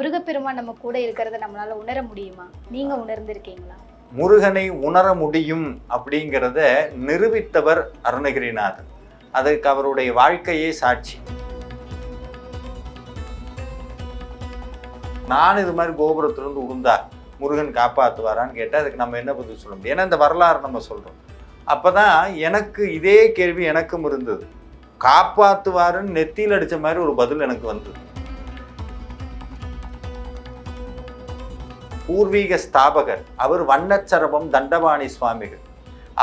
முருகப்பெருமான் நம்ம கூட இருக்கிறத நம்மளால உணர முடியுமா? நீங்க உணர்ந்திருக்கீங்களா? முருகனை உணர முடியும் அப்படிங்கிறத நிரூபித்தவர் அருணகிரிநாதன். அதற்கு அவருடைய வாழ்க்கையே சாட்சி. நான் இது மாதிரி கோபுரத்திலிருந்து உருந்தா முருகன் காப்பாற்றுவாரான்னு கேட்டால் அதுக்கு நம்ம என்ன பதில் சொல்ல முடியும்? ஏன்னா இந்த வரலாறு நம்ம சொல்கிறோம் அப்போ தான் எனக்கு இதே கேள்வி எனக்கும் இருந்தது. காப்பாற்றுவாருன்னு நெத்தியில் அடித்த மாதிரி ஒரு பதில் எனக்கு வந்தது. பூர்வீக ஸ்தாபகர் அவர் வண்ணச்சரபம் தண்டபாணி சுவாமிகள்.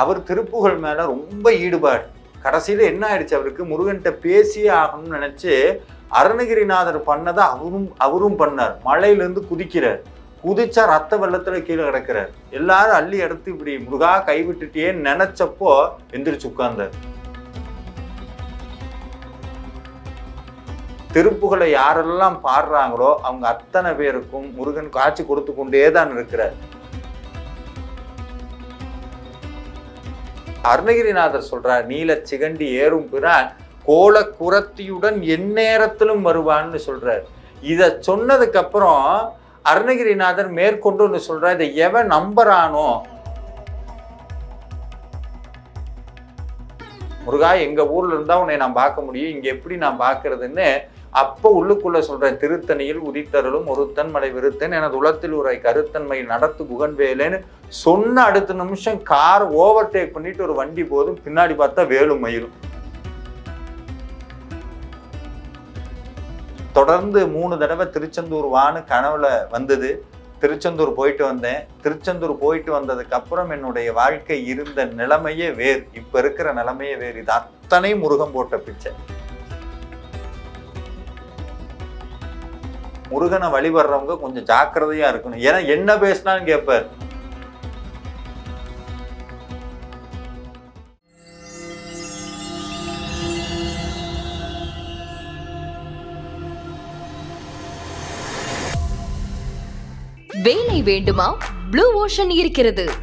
அவர் திருப்புகழ் மேலே ரொம்ப ஈடுபாடு. கடைசியில் என்ன ஆயிடுச்சு? அவருக்கு முருகன்கிட்ட பேசியே ஆகணும்னு நினச்சி அருணகிரிநாதர் பண்ணதை அவரும் அவரும் பண்ணார். மலையிலேருந்து குதிக்கிறார். குதிச்சா ரத்த வெள்ளத்தில் கீழே கிடக்கிறார். எல்லாரும் அள்ளி எடுத்து இப்படி முருகா கைவிட்டுட்டேன்னு நினச்சப்போ எந்திரிச்சு உட்கார்ந்தார். திருப்புகளை யாரெல்லாம் பாடுறாங்களோ அவங்க அத்தனை பேருக்கும் முருகன் காட்சி கொடுத்து கொண்டே தான் இருக்கிறார். அருணகிரிநாதர் சொல்றார் நீல சிகண்டி ஏறும் பிறான் கோல குரத்தியுடன் எந்நேரத்திலும் வருவான்னு சொல்றார். இதை சொன்னதுக்கு அப்புறம் அருணகிரிநாதர் மேற்கொண்டு ஒன்று சொல்றார் இதை எவன் நம்புறானோ? முருகா எங்க ஊர்ல இருந்தா உன்னை நான் பார்க்க முடியும். இங்க எப்படி நான் பார்க்கறதுன்னு அப்போ உள்ளுக்குள்ள சொல்ற திருத்தணியில் உதித்தருளும் ஒருத்தன் மலை விருத்தன் எனது உலத்தில் உரை கருத்தன்மை நடத்து குகன்வேலேன்னு சொன்ன அடுத்த நிமிஷம் கார் ஓவர்டேக் பண்ணிட்டு ஒரு வண்டி போதும். பின்னாடி பார்த்தா வேலும் மயிலும் தொடர்ந்து மூணு தடவை திருச்செந்தூர் வான்னு கனவுல வந்தது. திருச்செந்தூர் போயிட்டு வந்தேன். திருச்செந்தூர் போயிட்டு வந்ததுக்கு அப்புறம் என்னுடைய வாழ்க்கை இருந்த நிலைமையே வேறு. இப்ப இருக்கிற நிலைமையே வேறு. இது அத்தனை முருகன் போட்ட பிச்சை. முருகனை வழிபடுறவங்க கொஞ்சம் ஜாக்கிரதையா இருக்கணும். ஏன்னா என்ன பேசினான்னு கேட்பார். வேலை வேண்டுமா? ப்ளூ ஓஷன் இருக்கிறது.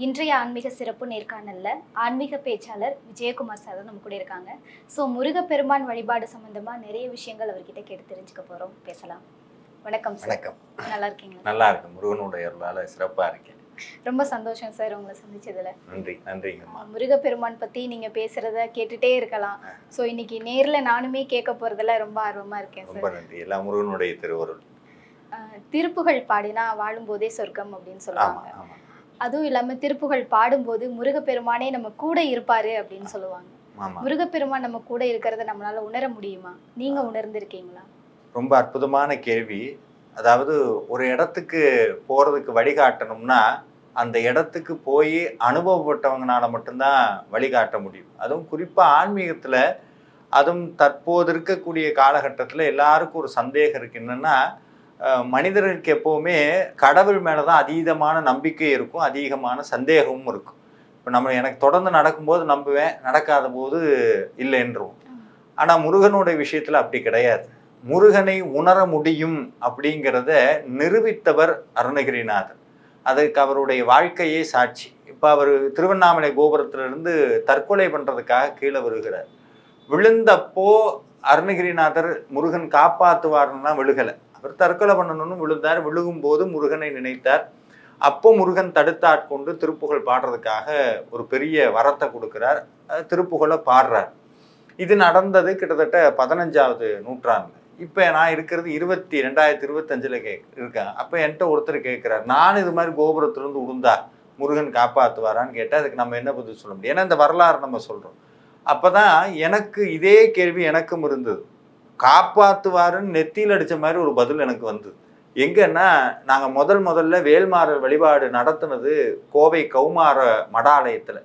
இன்றைய ஆன்மீக சிறப்பு நேர்காணல்ல ஆன்மீக பேச்சாளர் விஜயகுமார் சார் நம்ம கூட இருக்காங்க. ஸோ முருகப்பெருமான் வழிபாடு சம்பந்தமா நிறைய விஷயங்கள் அவர்கிட்ட கேட்டு தெரிஞ்சுக்க போறோம். பேசலாம். வணக்கம் சார். வணக்கம். நல்லா இருக்கீங்களா? நல்லா இருக்கு முருகனுடைய அருளால சிறப்பா இருக்கேன். ரொம்ப சந்தோஷம் சார் உங்களை சந்திச்சதுல. நன்றி. நன்றிங்கம்மா. முருகப்பெருமான் பத்தி நீங்க பேசுறத கேட்டுட்டே இருக்கலாம். ஸோ இன்னைக்கு நேர்ல நானுமே கேட்க போறதுல ரொம்ப ஆர்வமா இருக்கேன் ரொம்ப நன்றி. எல்லாம் முருகனுடைய திருவருள். அஹ், திருப்புகழ் பாடினா வாழும்போதே சொர்க்கம் அப்படின்னு சொல்லுவாங்க. அதுவும் இல்லாம திருப்புகழ் பாடும்போது முருகப்பெருமானே நம்ம கூட இருப்பாரு அப்படின்னு சொல்லுவாங்க. முருகப்பெருமான் நம்ம கூட இருக்கிறத நம்மளால உணர முடியுமா? நீங்க உணர்ந்திருக்கீங்களா? ரொம்ப அற்புதமான கேள்வி. அதாவது ஒரு இடத்துக்கு போறதுக்கு வழிகாட்டணும்னா அந்த இடத்துக்கு போய் அனுபவப்பட்டவங்கனால மட்டும்தான் வழிகாட்ட முடியும். அதுவும் குறிப்பா ஆன்மீகத்துல அதுவும் தற்போது இருக்கக்கூடிய காலகட்டத்தில் எல்லாருக்கும் ஒரு சந்தேகம் இருக்கு. என்னன்னா மனிதர்களுக்கு எப்போவுமே கடவுள் மேலே தான் அதீதமான நம்பிக்கை இருக்கும் அதிகமான சந்தேகமும் இருக்கும். இப்போ நம்ம எனக்கு தொடர்ந்து நடக்கும்போது நம்புவேன் நடக்காத போது இல்லைன்றோம் ஆனால் முருகனுடைய விஷயத்தில் அப்படி கிடையாது. முருகனை உணர முடியும் அப்படிங்கிறத நிரூபித்தவர் அருணகிரிநாதர். அதுக்கு அவருடைய வாழ்க்கையே சாட்சி. இப்போ அவர் திருவண்ணாமலை கோபுரத்திலிருந்து தற்கொலை பண்ணுறதுக்காக கீழே வருகிறார் விழுந்தப்போ அருணகிரிநாதர் முருகன் காப்பாற்றுவார்னா விழுகலை. அவர் தற்கொலை பண்ணணும்னு விழுந்தார். விழுகும்போது முருகனை நினைத்தார். அப்போ முருகன் தடுத்தாட்கொண்டு திருப்புகழ் பாடுறதுக்காக ஒரு பெரிய வரத்தை கொடுக்கிறார். திருப்புகழை பாடுறார். இது நடந்தது கிட்டத்தட்ட பதினஞ்சாவது நூற்றாண்டு. இப்போ நான் இருக்கிறது இருபத்தி ரெண்டாயிரத்தி இருபத்தஞ்சில் கே இருக்கேன். அப்போ என்கிட்ட ஒருத்தர் கேட்குறார். நான் இது மாதிரி கோபுரத்துலேருந்து உளுந்தா முருகன் காப்பாற்றுவாரான்னு கேட்டால் அதுக்கு நம்ம என்ன பதில் சொல்ல முடியும்? ஏன்னா இந்த வரலாறு நம்ம சொல்கிறோம் அப்போ தான் எனக்கு இதே கேள்வி எனக்கும் இருந்தது. காப்பாற்றுவாருன்னு நெத்தியில் அடித்த மாதிரி ஒரு பதில் எனக்கு வந்தது. எங்கன்னா நாங்கள் முதல் முதல்ல வேல்மாறல் வழிபாடு நடத்தினது கோவை கௌமார மடாலயத்தில்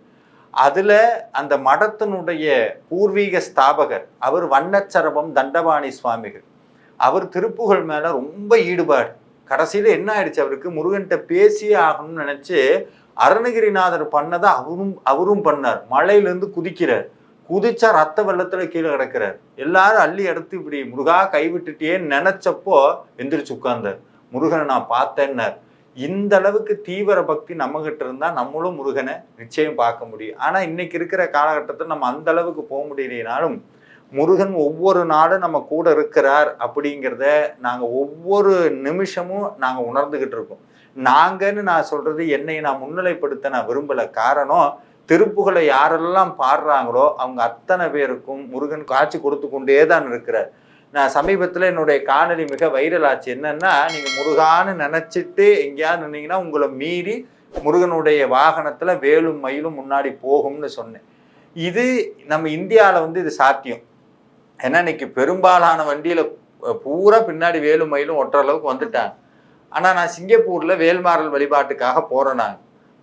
அதில் அந்த மடத்தினுடைய பூர்வீக ஸ்தாபகர் அவர் வண்ணச்சரபம் தண்டபாணி சுவாமிகள். அவர் திருப்புகழ் மேலே ரொம்ப ஈடுபாடு. கடைசியில் என்ன ஆயிடுச்சு? அவருக்கு முருகன்கிட்ட பேசியே ஆகணும்னு நினச்சி அருணகிரிநாதர் பண்ணதை அவரும் அவரும் பண்ணார். மலையிலேருந்து குதிக்கிறார். குதிச்சா ரத்த வெள்ளத்துல கீழே கிடக்கிறார். எல்லாரும் அள்ளி எடுத்து இப்படி முருகா கைவிட்டுட்டேன்னு நினைச்சப்போ எந்திரிச்சு உட்கார்ந்தார். முருகனை நான் பார்த்தேன்னார். இந்த அளவுக்கு தீவிர பக்தி நம்ம கிட்ட இருந்தா நம்மளும் முருகனை நிச்சயம் பார்க்க முடியும். ஆனா இன்னைக்கு இருக்கிற காலகட்டத்தில் நம்ம அந்த அளவுக்கு போக முடியலனாலும் முருகன் ஒவ்வொரு நாளும் நம்ம கூட இருக்கிறார் அப்படிங்கிறத நாங்க ஒவ்வொரு நிமிஷமும் நாங்க உணர்ந்துகிட்டு இருக்கோம். நாங்கன்னு நான் சொல்றது என்னை நான் முன்னிலைப்படுத்த நான் விரும்பல. காரணம் திருப்புகளை யாரெல்லாம் பாடுறாங்களோ அவங்க அத்தனை பேருக்கும் முருகன் காட்சி கொடுத்து கொண்டே தான் இருக்கிறார். நான் சமீபத்தில் என்னுடைய காணொலி மிக வைரல் ஆச்சு. என்னன்னா நீங்க முருகான்னு நினைச்சிட்டு எங்கேயாவது நின்னீங்கன்னா உங்களை மீறி முருகனுடைய வாகனத்துல வேலும் மயிலும் முன்னாடி போகும்னு சொன்னேன். இது நம்ம இந்தியாவில் வந்து இது சாத்தியம். ஏன்னா இன்னைக்கு பெரும்பாலான வண்டியில பூரா பின்னாடி வேலும் மயிலும் ஒட்டுற அளவுக்கு வந்துட்டாங்க. ஆனா நான் சிங்கப்பூர்ல வேல்மாறல் வழிபாட்டுக்காக போறேன் நான்.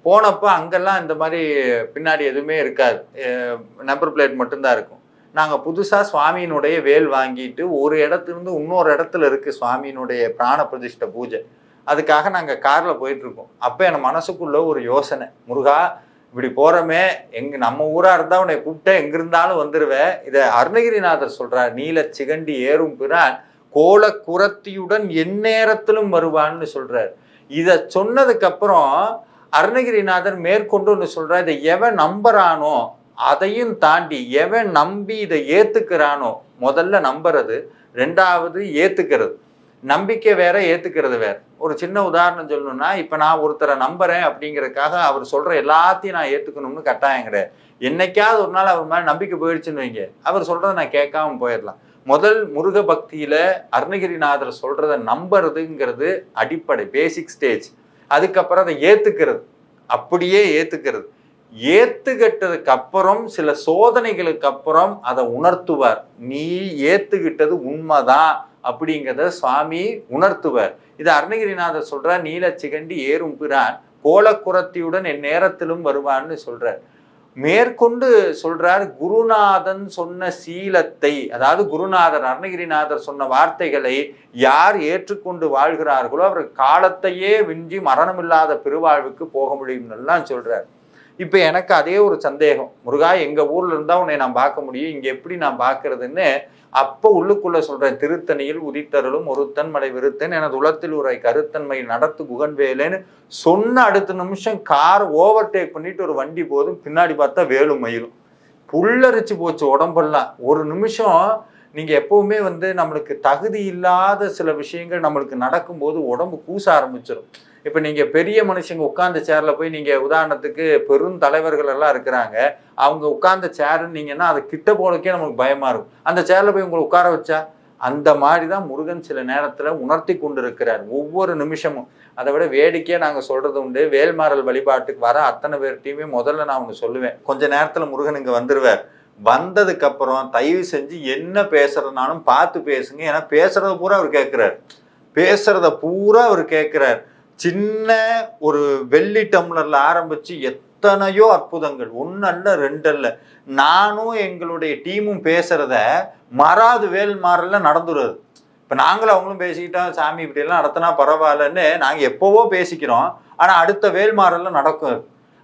போனப்போ அங்கெல்லாம் இந்த மாதிரி பின்னாடி எதுவுமே இருக்காது. நம்பர் பிளேட் மட்டும்தான் இருக்கும். நாங்கள் புதுசாக சுவாமியினுடைய வேல் வாங்கிட்டு ஒரு இடத்துலேருந்து இன்னொரு இடத்துல இருக்குது சுவாமியினுடைய பிராண பிரதிஷ்ட பூஜை. அதுக்காக நாங்கள் காரில் போயிட்டுருக்கோம் அப்போ என் மனசுக்குள்ள ஒரு யோசனை. முருகா இப்படி போகிறோமே எங்கே நம்ம ஊராக இருந்தால் உன்னை கூப்பிட்டா எங்கிருந்தாலும் வந்துடுவேன் இதை அருணகிரிநாதர் சொல்கிறார் நீல சிகண்டி ஏறும் பிறான் கோல குரத்தியுடன் எந்நேரத்திலும் வருவான்னு சொல்கிறார் இதை சொன்னதுக்கப்புறம் அருணகிரிநாதர் மேற்கொண்டு ஒன்று சொல்றார் இதை எவன் நம்புறானோ அதையும் தாண்டி எவன் நம்பி இதை ஏற்றுக்கிறானோ முதல்ல நம்புறது ரெண்டாவது ஏற்றுக்கிறது நம்பிக்கை வேற ஏற்றுக்கிறது வேற. ஒரு சின்ன உதாரணம் சொல்லணும்னா இப்போ நான் ஒருத்தரை நம்புறேன் அப்படிங்கிறதுக்காக அவர் சொல்கிற எல்லாத்தையும் நான் ஏற்றுக்கணும்னு கட்டாயம் கிடையாது. என்னைக்காவது ஒரு நாள் அவர் மேலே நம்பிக்கை போயிடுச்சுன்னு வைங்க. அவர் சொல்கிறத நான் கேட்காம போயிடலாம். முதல் முருக பக்தியில் அருணகிரிநாதர் சொல்கிறத நம்புறதுங்கிறது அடிப்படை பேசிக் ஸ்டேஜ் அதுக்கப்புறம் அதை ஏத்துக்கிறது. அப்படியே ஏத்துக்கிறது. ஏத்துக்கிட்டதுக்கு அப்புறம் சில சோதனைகளுக்கு அப்புறம் அதை உணர்த்துவார். நீ ஏத்துக்கிட்டது உண்மைதான் அப்படிங்கிறத சுவாமி உணர்த்துவார். இது அருணகிரிநாதர் சொல்றார் நீல சிகண்டி ஏறும் பிரான் கோலக்குரத்தியுடன் என் நேரத்திலும் வருவான்னு சொல்றார். மேற்கொண்டு சொல்றார் குருநாதன் சொன்ன சீலத்தை அதாவது குருநாதர் அருணகிரிநாதர் சொன்ன வார்த்தைகளை யார் ஏற்றுக்கொண்டு வாழ்கிறார்களோ அவர் காலத்தையே விஞ்சி மரணமில்லாத பெருவாழ்வுக்கு போக முடியும் எல்லாம் சொல்றார். இப்போ எனக்கு அதே ஒரு சந்தேகம். முருகா எங்கள் ஊரில் இருந்தால் உன்னை நான் பார்க்க முடியும். இங்கே எப்படி நான் பார்க்கறதுன்னு அப்போ உள்ளுக்குள்ளே சொல்கிறேன் திருத்தணியில் உதித்தருளும் ஒருத்தன் மலை விருத்தன் எனது உலத்தில் உரை கருத்தன்மை நடத்து குகன்வேலேன்னு சொன்ன அடுத்த நிமிஷம் கார் ஓவர்டேக் பண்ணிட்டு ஒரு வண்டி போதும் பின்னாடி பார்த்தா வேலும் மயிலும். புல்லரிச்சு போச்சு உடம்பெல்லாம். ஒரு நிமிஷம் நீங்கள் எப்போவுமே வந்து நம்மளுக்கு தகுதி இல்லாத சில விஷயங்கள் நம்மளுக்கு நடக்கும்போது உடம்பு கூச ஆரம்பிச்சிடும் இப்போ நீங்கள் பெரிய மனுஷங்க உட்கார்ந்த சேரில் போய் நீங்கள் உதாரணத்துக்கு பெரும் தலைவர்கள் எல்லாம் இருக்கிறாங்க. அவங்க உட்கார்ந்த சேருன்னீங்கன்னா அது கிட்ட போறதுக்கே நமக்கு பயமாக இருக்கும். அந்த சேரில் போய் உங்களை உட்கார வச்சா? அந்த மாதிரி தான் முருகன் சில நேரத்தில் உணர்த்தி கொண்டு இருக்கிறார் ஒவ்வொரு நிமிஷமும். அதை விட வேடிக்கையாக நாங்கள் சொல்கிறது உண்டு. வேல்மாறல் வழிபாட்டுக்கு வர அத்தனை பேர்ட்டையுமே முதல்ல நான் ஒன்று சொல்லுவேன். கொஞ்ச நேரத்தில் முருகன் இங்கே வந்துடுவார் வந்ததுக்கப்புறம் தயவு செஞ்சு என்ன பேசுறதுனாலும் பார்த்து பேசுங்க. ஏன்னா பேசுறத பூரா அவர் கேட்குறாரு. பேசுறத பூரா அவர் கேட்குறாரு. சின்ன ஒரு வெள்ளி டம்ளர்ல ஆரம்பிச்சு எத்தனையோ அற்புதங்கள். ஒன்னு அல்ல ரெண்டு அல்ல நானும் எங்களுடைய டீமும் பேசுறத மறாது வேல் மாறல நடந்துடுறது இப்போ நாங்களும் அவங்களும் பேசிக்கிட்டோம் சாமி இப்படியெல்லாம் நடத்தினா பரவாயில்லன்னு நாங்கள் எப்போவோ பேசிக்கிறோம். ஆனால் அடுத்த வேல்மாறல்ல நடக்கும்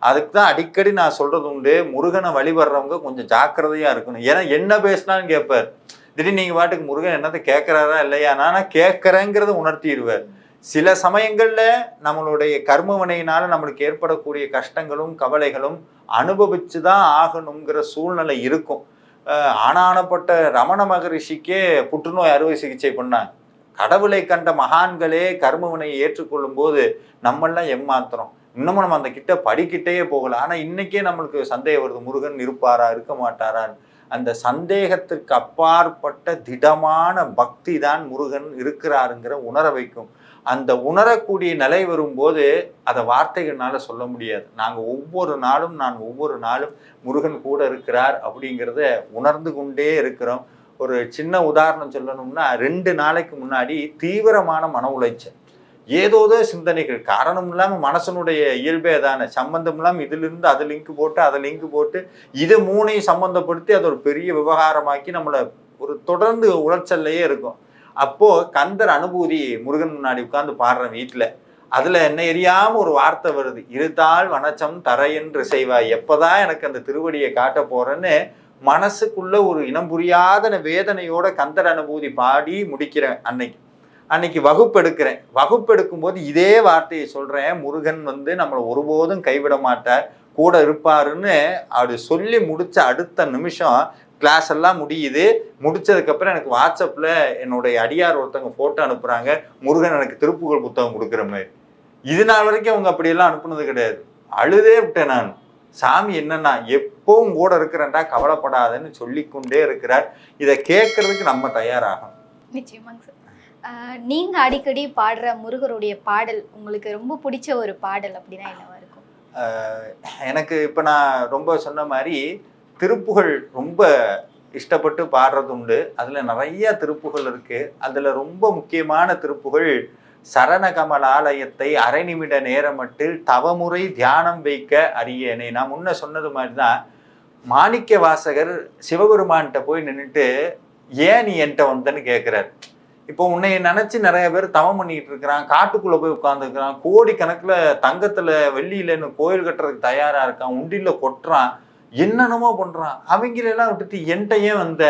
அதுக்கு தான் அடிக்கடி நான் சொல்றது உண்டு முருகனை வழிபடுறவங்க கொஞ்சம் ஜாக்கிரதையா இருக்கணும். ஏன்னா என்ன பேசினாலும் கேட்பார். திடீர்னு நீங்கள் பாட்டுக்கு முருகன் என்னத்தை கேட்குறாரா இல்லையா? நான் கேட்குறேங்கிறத உணர்த்திடுவார். சில சமயங்களில் நம்மளுடைய கர்மவினையினால் நம்மளுக்கு ஏற்படக்கூடிய கஷ்டங்களும் கவலைகளும் அனுபவிச்சு தான் ஆகணுங்கிற சூழ்நிலை இருக்கும். ஆனானப்பட்ட ரமண மகரிஷிக்கே புற்றுநோய் அறுவை சிகிச்சை பண்ணாங்க. கடவுளை கண்ட மகான்களே கர்மவினையை ஏற்றுக்கொள்ளும் போது நம்மெல்லாம் ஏமாத்துறோம். இன்னமும் நம்ம அந்த கிட்ட படிக்கிட்டே போகல. ஆனால் இன்னைக்கே நம்மளுக்கு சந்தேகம் வருது. முருகன் இருப்பாரா இருக்க மாட்டாரான்னு. அந்த சந்தேகத்திற்கு அப்பாற்பட்ட திடமான பக்தி தான் முருகன் இருக்கிறாருங்கிற உணர வைக்கும். அந்த உணரக்கூடிய நிலை வரும்போது அதை வார்த்தைகள்னால சொல்ல முடியாது. நாங்கள் ஒவ்வொரு நாளும் நான் ஒவ்வொரு நாளும் முருகன் கூட இருக்கிறார் அப்படிங்கிறத உணர்ந்து கொண்டே இருக்கிறோம். ஒரு சின்ன உதாரணம் சொல்லணும்னா ரெண்டு நாளைக்கு முன்னாடி தீவிரமான மன உளைச்சல். ஏதோதோ சிந்தனைகள். காரணம் இல்லாமல் மனசனுடைய இயல்பே தானே சம்பந்தம் இல்லாமல் இதிலிருந்து அது லிங்க் போட்டு அதை லிங்க் போட்டு இது மூணையும் சம்பந்தப்படுத்தி அது ஒரு பெரிய விவகாரமாக்கி நம்மளை ஒரு தொடர்ந்து உளைச்சல்லையே இருக்கும். அப்போ கந்தர் அனுபூதி முருகன் முன்னாடி உட்கார்ந்து பாடுறேன் வீட்டில் அதுல என்ன எரியாம ஒரு வார்த்தை வருது. இருத்தால் வனச்சம் தரையென்று செய்வாய் எப்பதான் எனக்கு அந்த திருவடியை காட்ட போறேன்னு மனசுக்குள்ள ஒரு இனம் புரியாத வேதனையோட கந்தர் அனுபூதி பாடி முடிக்கிறேன் அன்னைக்கு. அன்னைக்கு வகுப்பு எடுக்கிறேன் வகுப்பு எடுக்கும்போது இதே வார்த்தையை சொல்றேன். முருகன் வந்து நம்மளை ஒருபோதும் கைவிட மாட்டார். கூட இருப்பாருன்னு அப்படி சொல்லி முடிச்ச அடுத்த நிமிஷம் கிளாஸ் எல்லாம் முடியுது. முடிச்சதுக்கப்புறம் எனக்கு வாட்ஸ்அப்பில் என்னுடைய அடியார் ஒருத்தவங்க ஃபோட்டோ அனுப்புகிறாங்க முருகன் எனக்கு திருப்புகழ் புத்தகம் கொடுக்குற மாதிரி. இது நாள் வரைக்கும் அவங்க அப்படியெல்லாம் அனுப்புனது கிடையாது. அழுதே விட்டேன் நான். சாமி என்னன்னா எப்பவும் கூட இருக்கிறேன்டா கவலைப்படாதன்னு சொல்லிக்கொண்டே இருக்கிறார். இதை கேட்கறதுக்கு நம்ம தயாராகணும். நிச்சயமாங்க சார். நீங்க அடிக்கடி பாடுற முருகருடைய பாடல் உங்களுக்கு ரொம்ப பிடிச்ச ஒரு பாடல் அப்படின்னா என்னவா இருக்கும்? எனக்கு இப்போ நான் ரொம்ப சொன்ன மாதிரி திருப்புகழ் ரொம்ப இஷ்டப்பட்டு பாடுறது உண்டு. அதில் நிறைய திருப்புகள் இருக்குது அதில் ரொம்ப முக்கியமான திருப்புகள் சரணகமலாலயத்தை அரை நிமிட நேரமட்டில் தவமுறை தியானம் வைக்க அறியேனே நான் முன்ன சொன்னது மாதிரி தான் மாணிக்க வாசகர் சிவபெருமான்கிட்ட போய் நின்றுட்டு ஏன் நீ என்கிட்ட வந்தன்னு கேட்குறாரு இப்போ உன்னை நினச்சி நிறைய பேர் தவம் பண்ணிக்கிட்டு இருக்கிறான் காட்டுக்குள்ளே போய் உட்காந்துருக்கிறான் கோடி கணக்கில் தங்கத்தில் வெள்ளியிலன்னு கோயில் கட்டுறதுக்கு தயாராக இருக்கான் உண்டியில் கொட்டுறான். என்னென்னமோ பண்ணுறான் அவங்களெல்லாம் விட்டுட்டு என்கிட்ட ஏன் வந்த?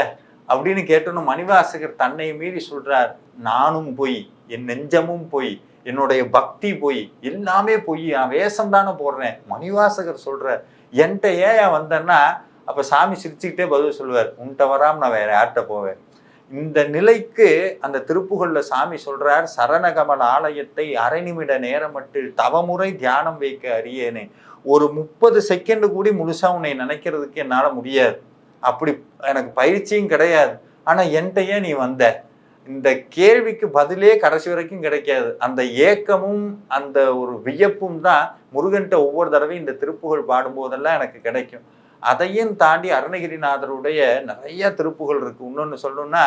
அப்படின்னு கேட்டோன்னு மணிவாசகர் தன்னை மீறி சொல்கிறார் நானும் போய் என் நெஞ்சமும் போய் என்னுடைய பக்தி போய் எல்லாமே போய் நான் வேஷம் தானே போடுறேன். மணிவாசகர் சொல்கிற என்கிட்ட ஏன் வந்தேன்னா அப்போ சாமி சிரிச்சுக்கிட்டே பதில் சொல்லுவார் உன்கிட்ட வராமல் நான் வேற யார்கிட்ட போவேன்? இந்த நிலைக்கு அந்த திருப்புகழில் சாமி சொல்கிறார் சரணகமல ஆலயத்தை அரை நிமிட நேரமட்டில் தவமுறை தியானம் வைக்க அறியேனே. ஒரு முப்பது செகண்டு கூடி முழுசா உன்னை நினைக்கிறதுக்கு என்னால் முடியாது. அப்படி எனக்கு பயிற்சியும் கிடையாது. ஆனால் என்கிட்ட ஏன் நீ வந்த? இந்த கேள்விக்கு பதிலே கடைசி வரைக்கும் கிடைக்காது. அந்த ஏக்கமும் அந்த ஒரு வியப்பும் தான் முருகன்கிட்ட ஒவ்வொரு தடவையும் இந்த திருப்புகழ் பாடும்போதெல்லாம் எனக்கு கிடைக்கும். அதையும் தாண்டி அருணகிரிநாதருடைய நிறைய திருப்புகள் இருக்கு. இன்னொன்று சொல்லணும்னா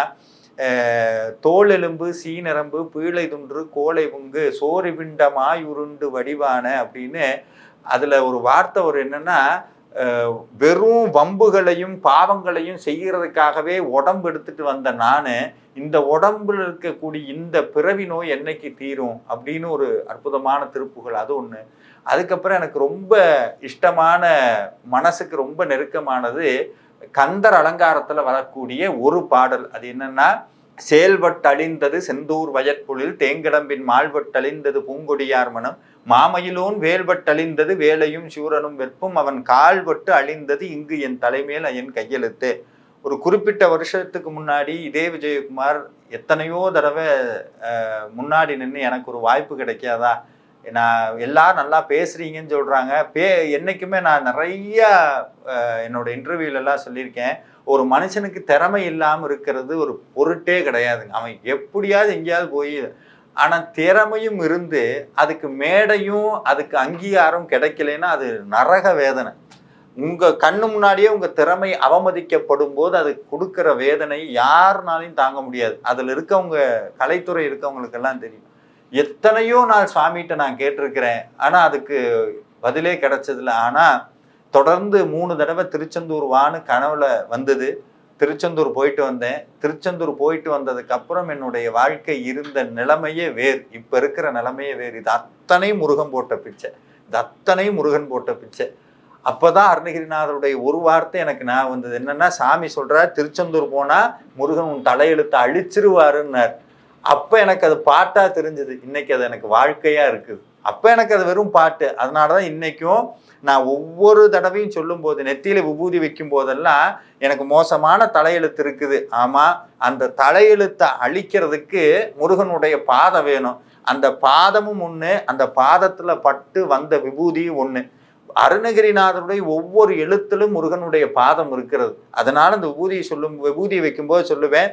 தோல் தோலெலும்பு சீனரம்பு பீழை துன்று கோலை புங்கு சோறு விண்டமாய் உருண்டு வடிவான அப்படின்னு அதில் ஒரு வார்த்தை ஒரு என்னென்னா வெறும் வம்புகளையும் பாவங்களையும் செய்கிறதுக்காகவே உடம்பு எடுத்துட்டு வந்த நான் இந்த உடம்புல இருக்கக்கூடிய இந்த பிறவி நோய் என்னைக்கு தீரும் அப்படின்னு ஒரு அற்புதமான திருப்புகள் அது ஒன்று அதுக்கப்புறம் எனக்கு ரொம்ப இஷ்டமான மனசுக்கு ரொம்ப நெருக்கமானது கந்தர் அலங்காரத்தில் வரக்கூடிய ஒரு பாடல். அது என்னன்னா செயல்பட்டழிந்தது செந்தூர் வயற்பொழில் தேங்கடம்பின் மால்பட்டழிந்தது பூங்கொடியார் மனம் மாமயிலோன் வேல்பட்டழிந்தது வேலையும் சூரனும் வெற்பும் அவன் கால்பட்டு அழிந்தது இங்கு என் தலைமையில் என் கையெழுத்து. ஒரு குறிப்பிட்ட வருஷத்துக்கு முன்னாடி இதே விஜயகுமார் எத்தனையோ தடவை முன்னாடி நின்று எனக்கு ஒரு வாய்ப்பு கிடைக்காதா? நான் எல்லாரும் நல்லா பேசுறீங்கன்னு சொல்கிறாங்க பே என்னைக்குமே நான் நிறைய என்னோட இன்டர்வியூலெல்லாம் சொல்லியிருக்கேன். ஒரு மனுஷனுக்கு திறமை இல்லாமல் இருக்கிறது ஒரு பொருட்டே கிடையாதுங்க. அவன் எப்படியாவது எங்கேயாவது போய் ஆனால் திறமையும் இருந்து அதுக்கு மேடையும் அதுக்கு அங்கீகாரம் கிடைக்கலைன்னா அது நரக வேதனை. உங்கள் கண்ணு முன்னாடியே உங்கள் திறமை அவமதிக்கப்படும் போது அது கொடுக்குற வேதனை யாருனாலையும் தாங்க முடியாது. அதில் இருக்கவங்க கலைத்துறை இருக்கவங்களுக்கெல்லாம் தெரியும். எத்தனையோ நாள் சுவாமிகிட்ட நான் கேட்டிருக்கிறேன். ஆனால் அதுக்கு பதிலே கிடைச்சதில்ல. ஆனால் தொடர்ந்து மூணு தடவை திருச்செந்தூர் வான்னு கனவுல வந்தது. திருச்செந்தூர் போயிட்டு வந்தேன். திருச்செந்தூர் போயிட்டு வந்ததுக்கு அப்புறம் என்னுடைய வாழ்க்கை இருந்த நிலைமையே வேறு. இப்ப இருக்கிற நிலைமையே வேறு. இது அத்தனை முருகன் போட்ட பிச்சை. இது அத்தனை முருகன் போட்ட பிச்சை. அப்போதான் அருணகிரிநாதருடைய ஒரு வார்த்தை எனக்கு நான் வந்தது. என்னன்னா சாமி சொல்றார் திருச்செந்தூர் போனா முருகன் உன் தலையெழுத்தை அழிச்சிருவாருன்னார். அப்ப எனக்கு அது பாட்டா தெரிஞ்சது. இன்னைக்கு அது எனக்கு வாழ்க்கையா இருக்குது. அப்ப எனக்கு அது வெறும் பாட்டு. அதனாலதான் இன்னைக்கும் நான் ஒவ்வொரு தடவையும் சொல்லும் போது நெத்தியில விபூதி வைக்கும் போதெல்லாம் எனக்கு மோசமான தலையெழுத்து இருக்குது. ஆமா அந்த தலையெழுத்தை அழிக்கிறதுக்கு முருகனுடைய பாதம் வேணும். அந்த பாதமும் ஒண்ணு அந்த பாதத்துல பட்டு வந்த விபூதியும் ஒண்ணு. அருணகிரிநாதனுடைய ஒவ்வொரு எழுத்திலும் முருகனுடைய பாதம் இருக்கிறது. அதனால அந்த விபூதியை சொல்லும் விபூதியை வைக்கும்போது சொல்லுவேன்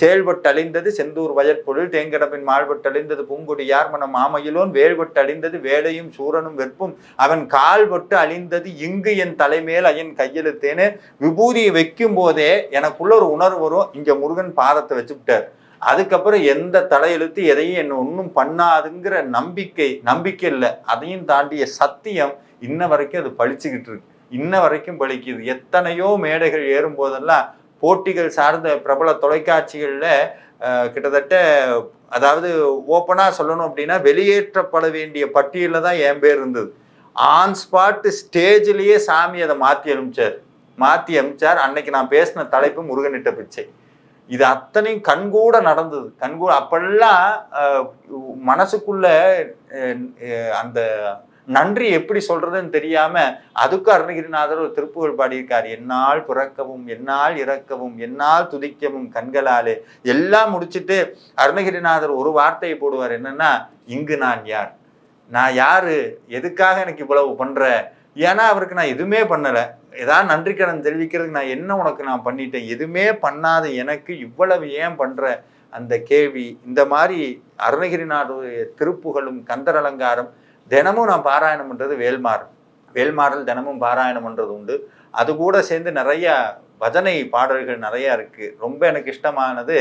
செயல்பட்டழிந்தது செந்தூர் வயற்பொருள் தேங்கடப்பின் மால்பட்டழிந்தது பூங்கொடி யார்மன மாமையிலோன் வேல்பட்டழிந்தது வேலையும் சூரனும் வெற்பும் அவன் கால்பட்டு அழிந்தது இங்கு என் தலைமேல் அயன் கையெழுத்தேன்னு விபூதியை வைக்கும் போதே எனக்குள்ள ஒரு உணர்வு வரும் இங்க முருகன் பாதத்தை வச்சுக்கிட்டார். அதுக்கப்புறம் எந்த தலையெழுத்து எதையும் என்ன ஒன்றும் பண்ணாதுங்கிற நம்பிக்கை நம்பிக்கை இல்லை. அதையும் தாண்டிய சத்தியம் இன்ன வரைக்கும் அது பழிச்சுக்கிட்டு இருக்கு. இன்ன வரைக்கும் பழிக்குது. எத்தனையோ மேடைகள் ஏறும் போதெல்லாம் போட்டிகள் சார்ந்த பிரபல தொலைக்காட்சிகளில் கிட்டத்தட்ட அதாவது ஓப்பனாக சொல்லணும் அப்படின்னா வெளியேற்றப்பட வேண்டிய பட்டியலில் தான் என் பேர் இருந்தது. ஆன் ஸ்பாட் ஸ்டேஜ்லேயே சாமி அதை மாற்றி அனுப்பிச்சார். மாற்றி அனுப்பிச்சார். அன்னைக்கு நான் பேசின தலைப்பு முருகனிட்ட பிச்சை. இது அத்தனையும் கண்கூட நடந்தது. கண்கூட அப்பெல்லாம் மனசுக்குள்ள அந்த நன்றி எப்படி சொல்றதுன்னு தெரியாம அதுக்கு அருணகிரிநாதர் ஒரு திருப்புகழ் பாடியிருக்கார். என்னால் பிறக்கவும் என்னால் இறக்கவும் என்னால் துதிக்கவும் கண்களாலே எல்லாம் முடிச்சிட்டு அருணகிரிநாதர் ஒரு வார்த்தையை போடுவார். என்னன்னா இங்கு நான் யார்? நான் யாரு? எதுக்காக எனக்கு இவ்வளவு பண்ற? ஏன்னா அவருக்கு நான் எதுவுமே பண்ணலை. ஏதாவது நன்றி கடன் தெரிவிக்கிறதுக்கு நான் என்ன உனக்கு நான் பண்ணிட்டேன்? எதுவுமே பண்ணாத எனக்கு இவ்வளவு ஏன் பண்ற? அந்த கேள்வி இந்த மாதிரி அருணகிரிநாடுடைய திருப்புகளும் கந்தர் அலங்காரம் தினமும் நான் பாராயணம் பண்றது வேல்மாறு வேல்மாறல் தினமும் பாராயணம் பண்றது உண்டு. அது கூட சேர்ந்து நிறைய பஜனை பாடல்கள் நிறைய இருக்கு. ரொம்ப எனக்கு இஷ்டமானது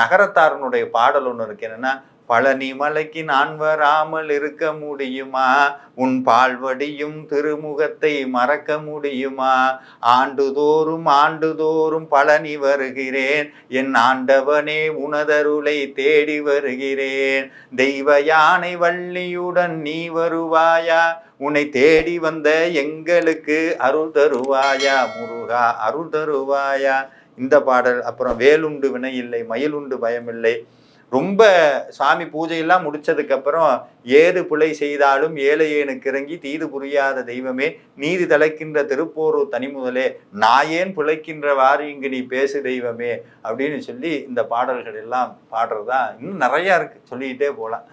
நகரத்தாரனுடைய பாடல் ஒன்று இருக்கு. என்னன்னா பழனி மலைக்கு நான் வராமல் இருக்க முடியுமா? உன் பால்வடியும் திருமுகத்தை மறக்க முடியுமா? ஆண்டுதோறும் ஆண்டுதோறும் பழனி வருகிறேன். என் ஆண்டவனே உனதருளை தேடி வருகிறேன். தெய்வ யானை வள்ளியுடன் நீ வருவாயா? உன்னை தேடி வந்த எங்களுக்கு அருள் தருவாயா? முருகா அருள் தருவாயா? இந்த பாடல் அப்புறம் வேலுண்டு வினை இல்லை மயிலுண்டு பயமில்லை. ரொம்ப சாமி பூஜையெல்லாம் முடிச்சதுக்கப்புறம் ஏது பிழை செய்தாலும் ஏழையேனுக்கு இறங்கி தீது புரியாத தெய்வமே நீதி தலைக்கின்ற திருப்போரூர் தனிமுதலே நாயேன் பிழைக்கின்றவாறு இங்கு நீ பேசு தெய்வமே அப்படின்னு சொல்லி இந்த பாடல்கள் எல்லாம் பாடுறதா இன்னும் நிறையா இருக்கு. சொல்லிக்கிட்டே போகலாம்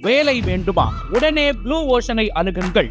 வேலை வேண்டுமா? உடனே ப்ளூ ஓஷனை அணுகுங்கள்.